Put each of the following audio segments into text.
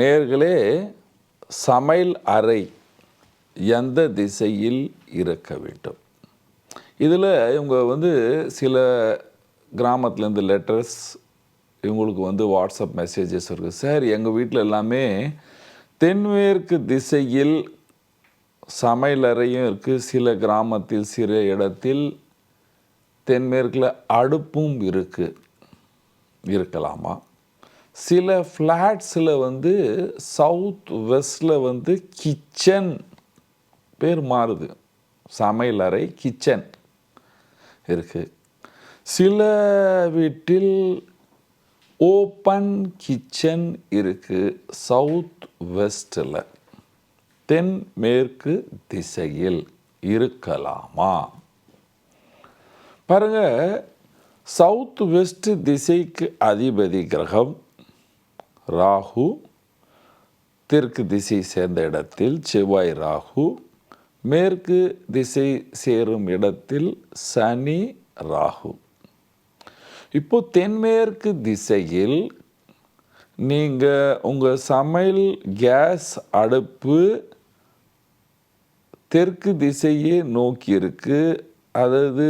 நேர்களே சமையல் அறை எந்த திசையில் இருக்க வேண்டும்? இதில் இவங்க வந்து சில கிராமத்துலேருந்து லெட்டர்ஸ் இவங்களுக்கு வந்து வாட்ஸ்அப் மெசேஜஸ் இருக்குது சார் எங்கள் வீட்டில் எல்லாமே தென்மேற்கு திசையில் சமையல் அறையும் இருக்குது சில கிராமத்தில் சில இடத்தில் தென்மேற்கில் அடுப்பும் இருக்குது இருக்கலாமா? சில ஃப்ளாட்ஸில் வந்து சவுத் வெஸ்டில் வந்து கிச்சன் பேர் மாறுது. சமையல் அறை கிச்சன் இருக்குது சில வீட்டில் ஓப்பன் கிச்சன் இருக்குது சவுத் வெஸ்டில் தென் மேற்கு திசையில் இருக்கலாமா? பாருங்க சவுத் வெஸ்ட் திசைக்கு அதிபதி கிரகம் ராகு தெற்கு திசை சேர்ந்த இடத்தில் செவ்வாய் ராகு மேற்கு திசை சேரும் இடத்தில் சனி ராகு. இப்போ தென்மேற்கு திசையில் நீங்கள் உங்கள் சமையல் கேஸ் அடுப்பு தெற்கு திசையே நோக்கி இருக்கு. அதாவது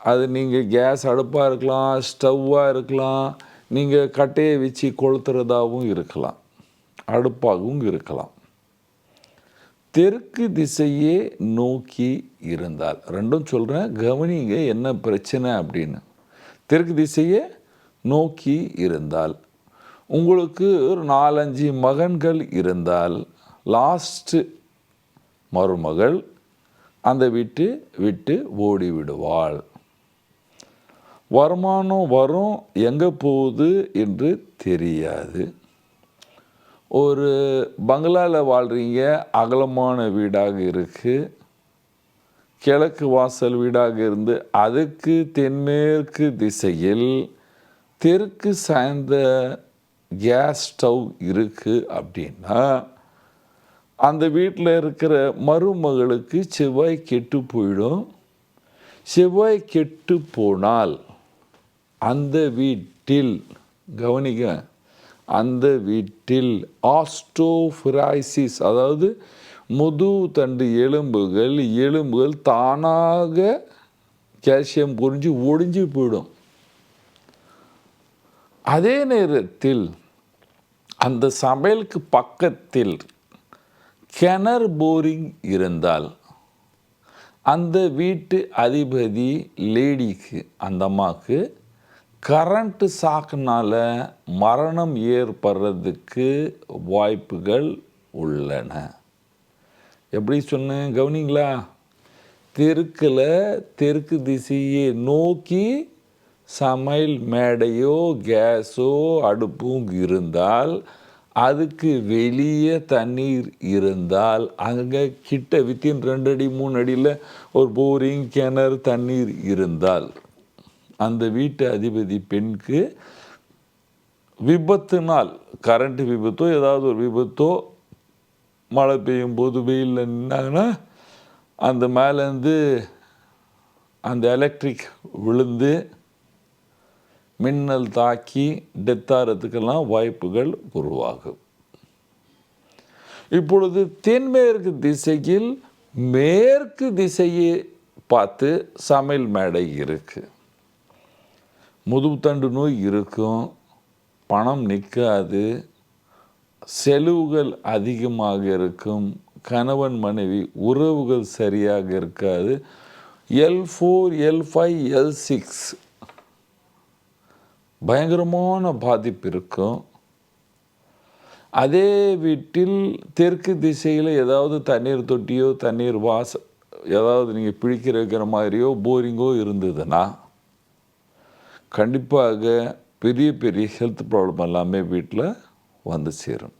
அது நீங்கள் கேஸ் அடுப்பாக இருக்கலாம் ஸ்டவ்வாக இருக்கலாம் நீங்கள் கட்டையை வச்சு கொளுத்துறதாகவும் இருக்கலாம். அடுப்பாகவும் இருக்கலாம். தெற்கு திசையே நோக்கி இருந்தால். ரெண்டும் சொல்கிறேன் கவனிங்க என்ன பிரச்சனை அப்படின்னு. தெற்கு திசையே நோக்கி இருந்தால். உங்களுக்கு ஒரு நாலஞ்சு மகன்கள் இருந்தால் லாஸ்ட்டு மருமகள் அந்த வீட்டு விட்டு ஓடி விடுவாள் வருமானம் வரும் எங்கே போகுது என்று தெரியாது. ஒரு பங்களாவில் வாழ்கிறீங்க அகலமான வீடாக இருக்குது கிழக்கு வாசல் வீடாக இருந்து அதுக்கு தென்மேற்கு திசையில் தெற்கு சாய்ந்த கேஸ் ஸ்டவ் இருக்குது அப்படின்னா அந்த வீட்டில் இருக்கிற மருமகளுக்கு செவ்வாய் கெட்டு போயிடும். செவ்வாய் கெட்டு போனால் அந்த வீட்டில் கவனிக்க அந்த வீட்டில் ஆஸ்டோஃபிராய்சிஸ் அதாவது முது தண்டு எலும்புகள் எலும்புகள் தானாக கால்சியம் புரிஞ்சு ஒடிஞ்சு போயிடும். அதே நேரத்தில் அந்த சமையலுக்கு பக்கத்தில் கிணறு போரிங் இருந்தால் அந்த வீட்டு அதிபதி லேடிக்கு அந்த அம்மாவுக்கு கரண்ட்டு சாக்குனால் மரணம் ஏற்படுறதுக்கு வாய்ப்புகள் உள்ளன. எப்படி சொன்னேன்? கவனிங்களா? தெருக்கில் தெற்கு திசையை நோக்கி சமையல் மேடையோ கேஸோ அடுப்பும் இருந்தால் அதுக்கு வெளியே தண்ணீர் இருந்தால் அங்கே கிட்ட வித்தின் ரெண்டு அடி மூணு அடியில் ஒரு போரிங் கிணறு தண்ணீர் இருந்தால். அந்த வீட்டு அதிபதி பெண்க்கு விபத்துனால் கரண்ட் விபத்தோ ஏதாவது ஒரு விபத்தோ மழை பெய்யும் போது வெயிலில் நின்னாங்கன்னா அந்த மேலேருந்து அந்த எலக்ட்ரிக் விழுந்து மின்னல் தாக்கி டெத்தாகிறதுக்கெல்லாம் வாய்ப்புகள் உருவாகும். இப்பொழுது தென்மேற்கு திசையில் மேற்கு திசையை பார்த்து சமையல் மேடை இருக்குது முதுகுத்தண்டு நோய் இருக்கும் பணம் நிற்காது செலவுகள் அதிகமாக இருக்கும் கணவன் மனைவி உறவுகள் சரியாக இருக்காது L four L five L six பயங்கரமான பாதிப்பு இருக்கும். அதே வீட்டில் தெற்கு திசையில் ஏதாவது தண்ணீர் தொட்டியோ தண்ணீர் வாச ஏதாவது நீங்கள் பிடிக்கிற வைக்கிற மாதிரியோ போரிங்கோ இருந்ததுன்னா கண்டிப்பாக பெரிய பெரிய ஹெல்த் ப்ராப்ளம் எல்லாமே வீட்டில் வந்து சேரும்.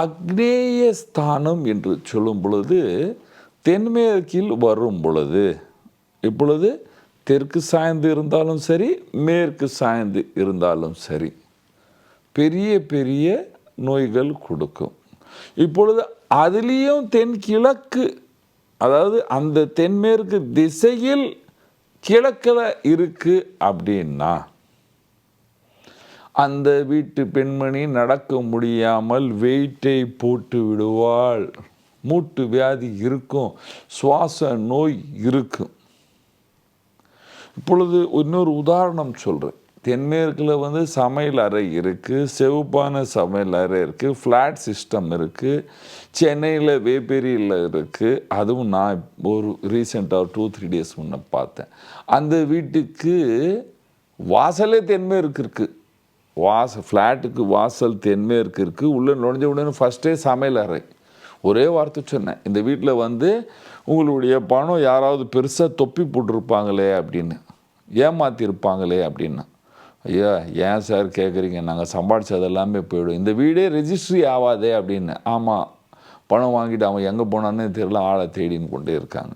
அக்னேய ஸ்தானம் என்று சொல்லும் பொழுது தென்மேற்கில் வரும் பொழுது இப்பொழுது தெற்கு சாய்ந்து இருந்தாலும் சரி மேற்கு சாய்ந்து இருந்தாலும் சரி பெரிய பெரிய நோய்கள் கொடுக்கும். இப்பொழுது அதுலேயும் தென்கிழக்கு அதாவது அந்த தென்மேற்கு திசையில் கிழக்கில் இருக்குது அப்படின்னா அந்த வீட்டு பெண்மணி நடக்க முடியாமல் வெயிட்டை போட்டு விடுவாள். மூட்டு வியாதி இருக்கும் சுவாச நோய் இருக்கும். இப்பொழுது இன்னொரு உதாரணம் சொல்கிறேன் தென்மேற்கில் வந்து சமையல் அறை இருக்குது செவப்பான சமையல் அறை இருக்குது ஃப்ளாட் சிஸ்டம் இருக்குது சென்னையில் வேப்பேரியில் இருக்குது அதுவும் நான் ஒரு ரீசெண்டாக ஒரு டூ த்ரீ டேஸ் முன்ன பார்த்தேன். அந்த வீட்டுக்கு வாசலே தென்மேற்கு இருக்குது வாச ஃப்ளாட்டுக்கு வாசல் தென்மேற்கு இருக்குது உள்ளே நுழைஞ்ச உடனே ஃபஸ்ட்டே சமையல் அறை. ஒரே வார்த்தை சொன்னேன். இந்த வீட்டில் வந்து உங்களுடைய பணம் யாராவது பெருசாக தொப்பி போட்டிருப்பாங்களே அப்படின்னு. ஏமாத்திருப்பாங்களே அப்படின்னு. ஐயா ஏன் சார் கேட்குறீங்க நாங்கள் சம்பாதிச்சது எல்லாமே போயிடும். இந்த வீடே ரெஜிஸ்ட்ரி ஆகாதே அப்படின்னு. ஆமாம் பணம் வாங்கிட்டு அவன் எங்கே போனான்னு தெரியல ஆளை தேடின்னு கொண்டே இருக்காங்க.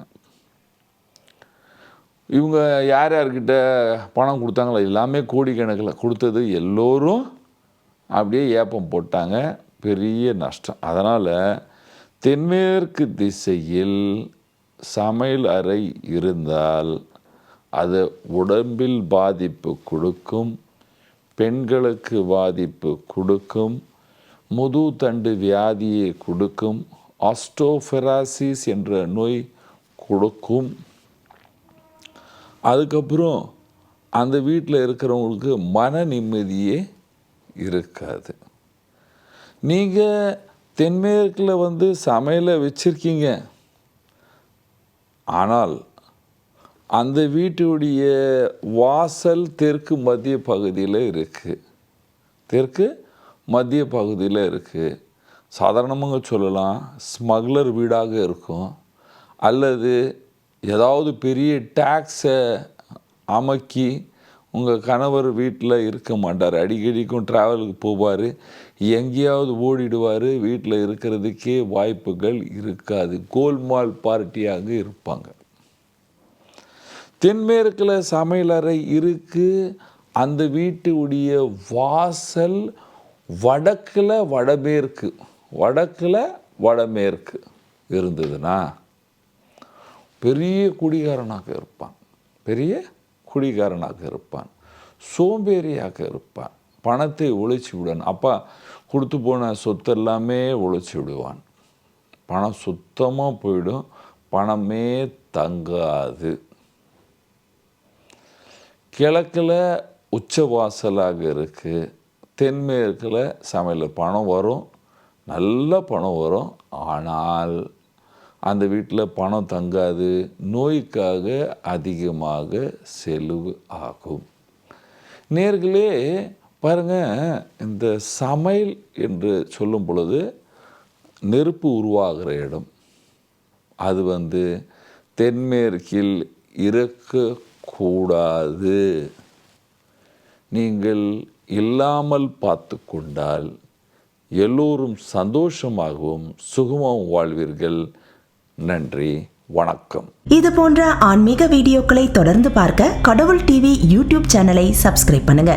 இவங்க யார் யார்கிட்ட பணம் கொடுத்தாங்களோ எல்லாமே கோடிக்கணக்கில் கொடுத்தது எல்லோரும் அப்படியே ஏப்பம் போட்டாங்க. பெரிய நஷ்டம். அதனால் தென்மேற்கு திசையில் சமையல் அறை இருந்தால் அது உடம்பில் பாதிப்பு கொடுக்கும் பெண்களுக்கு பாதிப்பு கொடுக்கும் முது தண்டு வியாதியை கொடுக்கும் ஆஸ்டோஃபெராசிஸ் என்ற நோய் கொடுக்கும். அதுக்கப்புறம் அந்த வீட்டில் இருக்கிறவங்களுக்கு மன நிம்மதியே இருக்காது. நீங்கள் தென்மேற்கில் வந்து சமையலை வச்சுருக்கீங்க. ஆனால் அந்த வீட்டுடைய வாசல் தெற்கு மத்திய பகுதியில் இருக்குது தெற்கு மத்திய பகுதியில் இருக்குது சாதாரணமாக சொல்லலாம் ஸ்மக்லர் வீடாக இருக்கும். அல்லது ஏதாவது பெரிய டேக்ஸை அமக்கி உங்கள் கணவர் வீட்டில் இருக்க மாட்டார். அடிக்கடிக்கும் ட்ராவலுக்கு போவார். எங்கேயாவது ஓடிடுவார். வீட்டில் இருக்கிறதுக்கே வாய்ப்புகள் இருக்காது. கோல்மால் பார்ட்டியாக இருப்பாங்க. தென்மேற்கில் சமையலறை இருக்குது அந்த வீட்டுடைய வாசல் வடக்கில் வடமேற்கு வடக்கில் வடமேற்கு இருந்ததுன்னா பெரிய குடிகாரனாக இருப்பான். பெரிய குடிகாரனாக இருப்பான். சோம்பேறியாக இருப்பான். பணத்தை ஒழிச்சு விடுவான் அப்பா கொடுத்து போன சொத்து எல்லாமே ஒழிச்சு விடுவான். பணம் சுத்தமாக போயிடும். பணமே தங்காது. கிழக்கில் உச்சவாசலாக இருக்குது தென்மேற்கில் சமையல் பணம் வரும். நல்ல பணம் வரும். ஆனால் அந்த வீட்டில் பணம் தங்காது. நோய்க்காக அதிகமாக செலவு ஆகும். நேர்களே பாருங்கள் இந்த சமையல் என்று சொல்லும் பொழுது நெருப்பு உருவாகிற இடம். அது வந்து தென்மேற்கில் கூடாது. நீங்கள் இல்லாமல் பார்த்து கொண்டால் எல்லோரும் சந்தோஷமாகவும் சுகமாகவும் வாழ்வீர்கள். நன்றி வணக்கம். இது போன்ற ஆன்மீக வீடியோக்களை தொடர்ந்து பார்க்க கடவுள் டிவி யூடியூப் சேனலை சப்ஸ்கிரைப் பண்ணுங்க.